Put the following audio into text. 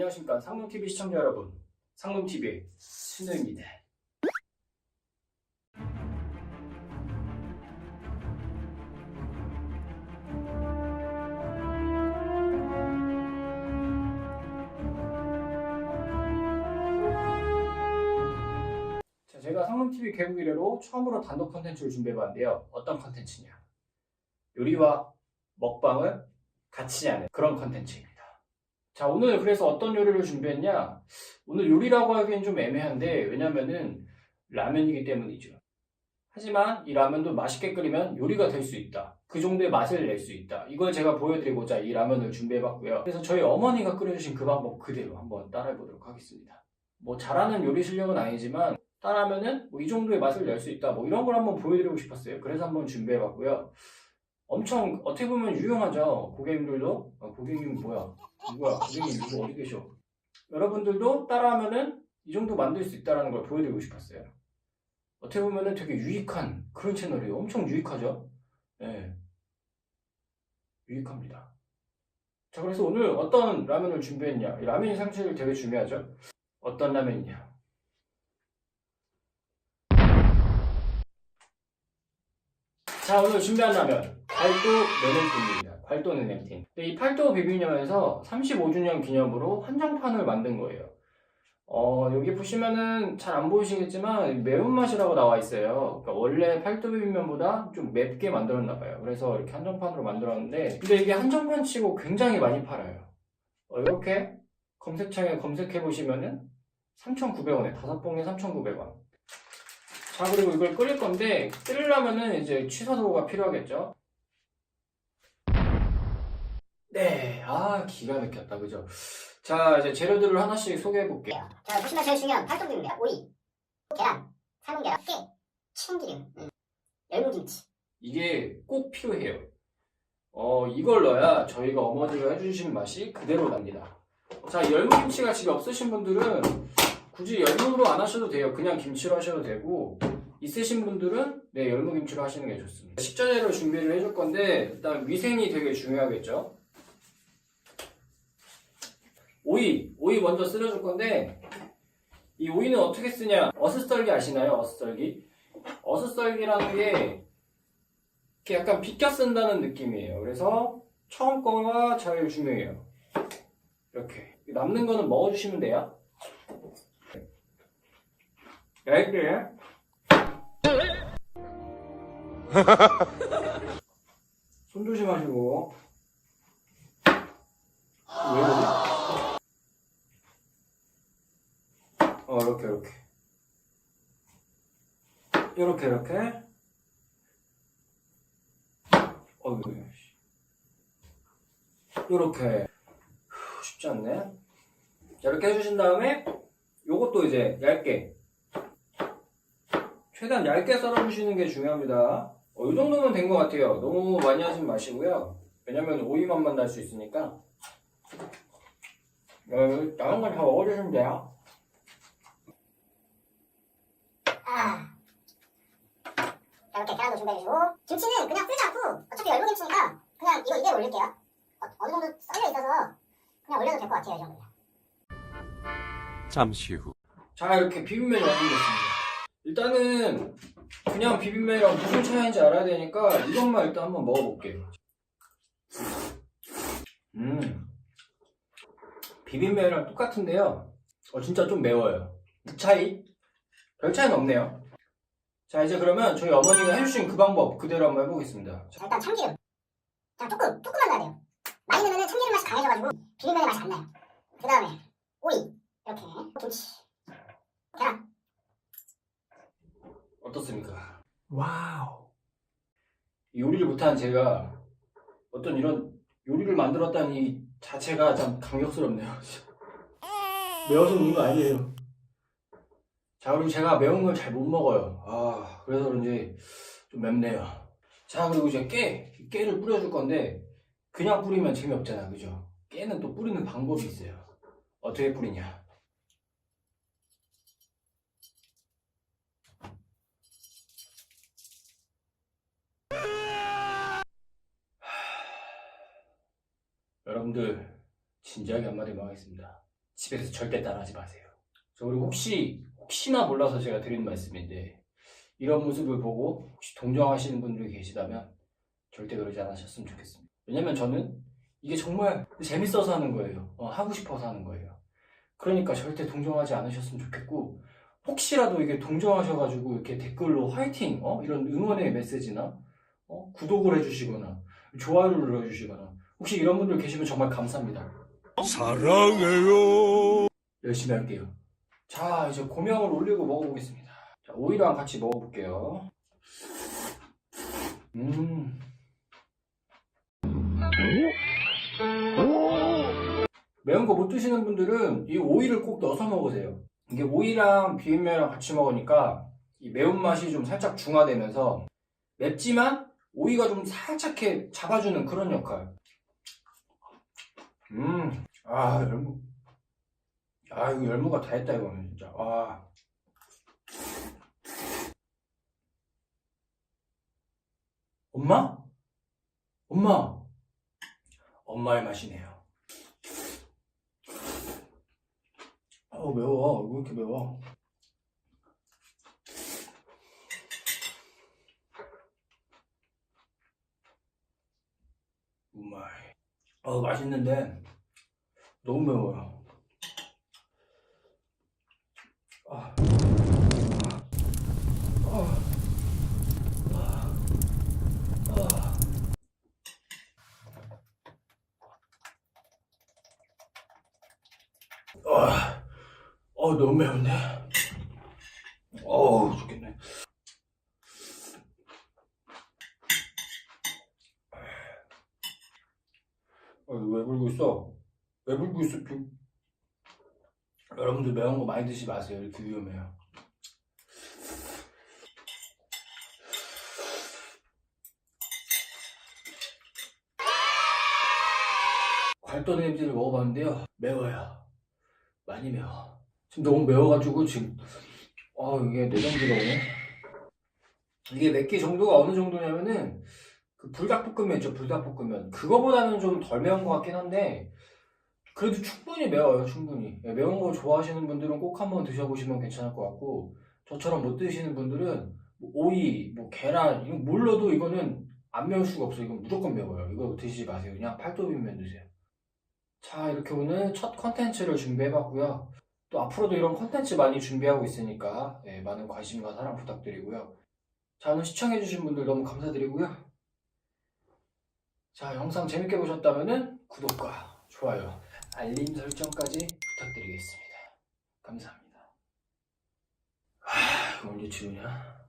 안녕하십니까. 상lumTV 시청자 여러분. 상lumTV의 신우입니다. 자, 제가 상lumTV 개국 이래로 처음으로 단독 컨텐츠를 준비해봤는데요. 어떤 컨텐츠냐? 요리와 먹방을 같이 하는 그런 컨텐츠입니다 자, 오늘 그래서 어떤 요리를 준비했냐? 오늘 요리라고 하기엔 좀 애매한데, 왜냐면은 라면이기 때문이죠. 하지만 이 라면도 맛있게 끓이면 요리가 될 수 있다. 그 정도의 맛을 낼 수 있다. 이걸 제가 보여드리고자 이 라면을 준비해봤고요. 그래서 저희 어머니가 끓여주신 그 방법 그대로 한번 따라해보도록 하겠습니다. 뭐 잘하는 요리 실력은 아니지만, 따라하면은 뭐 이 정도의 맛을 낼 수 있다. 뭐 이런 걸 한번 보여드리고 싶었어요. 그래서 한번 준비해봤고요. 엄청 어떻게 보면 유용하죠. 고객님들도 아, 고객님 뭐야? 누구야? 고객님 누구 어디 계셔? 여러분들도 따라하면은 이 정도 만들 수 있다라는 걸 보여드리고 싶었어요. 어떻게 보면은 되게 유익한 그런 채널이에요. 엄청 유익하죠? 예. 유익합니다. 자, 그래서 오늘 어떤 라면을 준비했냐? 이 라면이 사실 되게 중요하죠? 어떤 라면이냐? 자, 오늘 준비한 라면. 팔도 냉면팀입니다. 팔도. 근데 이 팔도 비빔면에서 35주년 기념으로 한정판을 만든 거예요. 어, 여기 보시면은 잘 안 보이시겠지만 매운맛이라고 나와 있어요. 그러니까 원래 팔도 비빔면보다 좀 맵게 만들었나 봐요. 그래서 이렇게 한정판으로 만들었는데 근데 이게 한정판 치고 굉장히 많이 팔아요. 어, 이렇게 검색창에 검색해 보시면은 3,900원에 다섯 봉에 3,900원. 자 그리고 이걸 끓일 건데 끓이려면은 이제 취사도가 필요하겠죠. 네, 아 기가 막혔다, 그죠? 자 이제 재료들을 하나씩 소개해 볼게요. 자, 보시면 제일 중요한 팔도비입니다. 오이, 계란, 삶은 계란, 깨, 참기름, 음, 열무김치. 이게 꼭 필요해요. 어 이걸 넣어야 저희가 어머니가 해주신 맛이 그대로 납니다. 자 열무김치가 집에 없으신 분들은 굳이 열무로 안 하셔도 돼요. 그냥 김치로 하셔도 되고 있으신 분들은 네 열무김치로 하시는 게 좋습니다. 식자재를 준비를 해줄 건데 일단 위생이 되게 중요하겠죠. 오이, 오이 먼저 쓸어줄 건데 이 오이는 어떻게 쓰냐? 어슷썰기 아시나요? 어슷썰기? 어슷썰기라는 게 이렇게 약간 비껴 쓴다는 느낌이에요. 그래서 처음 거가 제일 중요해요. 이렇게 남는 거는 먹어주시면 돼요. 얇게 손 조심하시고 왜 이렇게 이렇게. 이렇게 이렇게. 어이구 이렇게. 쉽지 않네. 자, 이렇게 해주신 다음에 요것도 이제 얇게. 최대한 얇게 썰어주시는 게 중요합니다. 어, 이 정도면 된 것 같아요. 너무 많이 하지 마시고요. 왜냐면 오이 맛만 날 수 있으니까. 어, 다른 건다 먹어주시면 돼요 아. 자, 이렇게 계란도 준비해주시고. 김치는 그냥 쓰지 않고, 어차피 열무김치니까 그냥 이거 이대로 올릴게요. 어, 어느 정도 썰려 있어서 그냥 올려도 될 것 같아요, 이 정도면. 잠시 후. 자 이렇게 비빔면이 완성됐습니다 일단은 그냥 비빔면이랑 무슨 차이인지 알아야 되니까 이것만 일단 한번 먹어볼게요 음 비빔면이랑 똑같은데요 어 진짜 좀 매워요 그 차이? 별 차이는 없네요 자 이제 그러면 저희 어머니가 해주신 그 방법 그대로 한번 해보겠습니다 자, 일단 참기름. 자, 조금, 조금만 넣어야 돼요. 많이 넣으면 참기름 맛이 강해져가지고 비빔면의 맛이 안 나요. 그 다음에 오이. 이렇게. 김치. 계란. 어떻습니까? 와우. 요리를 못한 제가 어떤 이런 요리를 만들었다는 이 자체가 참 감격스럽네요. 매워서 그런 거 아니에요. 자, 그리고 제가 매운 걸 잘 못 먹어요. 아, 그래서 그런지 좀 맵네요. 자, 그리고 이제 깨, 이 깨를 뿌려줄 건데, 그냥 뿌리면 재미없잖아, 그죠? 깨는 또 뿌리는 방법이 있어요. 어떻게 뿌리냐? 여러분들 진지하게 한마디만 하겠습니다. 집에서 절대 따라하지 마세요. 저 그리고 혹시 혹시나 몰라서 제가 드리는 말씀인데 이런 모습을 보고 혹시 동정하시는 분들이 계시다면 절대 그러지 않으셨으면 좋겠습니다. 왜냐면 저는 이게 정말 재밌어서 하는 거예요. 어, 하고 싶어서 하는 거예요. 그러니까 절대 동정하지 않으셨으면 좋겠고 혹시라도 이게 동정하셔가지고 이렇게 댓글로 화이팅 어? 이런 응원의 메시지나 어? 구독을 해주시거나 좋아요를 눌러주시거나 혹시 이런 분들 계시면 정말 감사합니다. 사랑해요. 열심히 할게요. 자, 이제 고명을 올리고 먹어보겠습니다. 자, 오이랑 같이 먹어볼게요. 음. 매운 거 못 드시는 분들은 이 오이를 꼭 넣어서 먹으세요. 이게 오이랑 비빔면이랑 같이 먹으니까 이 매운맛이 좀 살짝 중화되면서 맵지만 오이가 좀 살짝 잡아주는 그런 역할. 음, 아, 열무. 아, 이거 열무가 다 했다, 이거는 진짜. 아. 엄마? 엄마! 엄마의 맛이네요. 어우, 매워. 왜 이렇게 매워? 정말. 어, 맛있는데, 너무 매워요. 아. 아. 아. 아. 아. 어, 너무 매운데. 어우, 죽겠네. 어, 이거 왜 불고 있어? 왜 불고 있어, 피? 여러분들 매운 거 많이 드시지 마세요. 이렇게 위험해요. 괄도 냄새를 먹어봤는데요. 매워요. 많이 매워. 너무 매워가지고 지금. 아 이게 내장지가 오네. 이게 몇개 정도가 어느 정도냐면은 그 불닭볶음면 있죠 불닭볶음면. 그거보다는 좀 덜 매운 것 같긴 한데 그래도 충분히 매워요 충분히. 예, 매운 거 좋아하시는 분들은 꼭 한번 드셔보시면 괜찮을 것 같고 저처럼 못 드시는 분들은 뭐 오이, 뭐 계란 이거 몰라도 이거는 안 매울 수가 없어요. 이건 무조건 매워요. 이거 드시지 마세요. 그냥 팔도비빔면 드세요. 자 이렇게 오늘 첫 컨텐츠를 준비해봤고요 또 앞으로도 이런 컨텐츠 많이 준비하고 있으니까 예, 많은 관심과 사랑 부탁드리고요. 자 오늘 시청해주신 분들 너무 감사드리고요. 자 영상 재밌게 보셨다면 구독과 좋아요 알림 설정까지 부탁드리겠습니다. 감사합니다. 하 언제 치우냐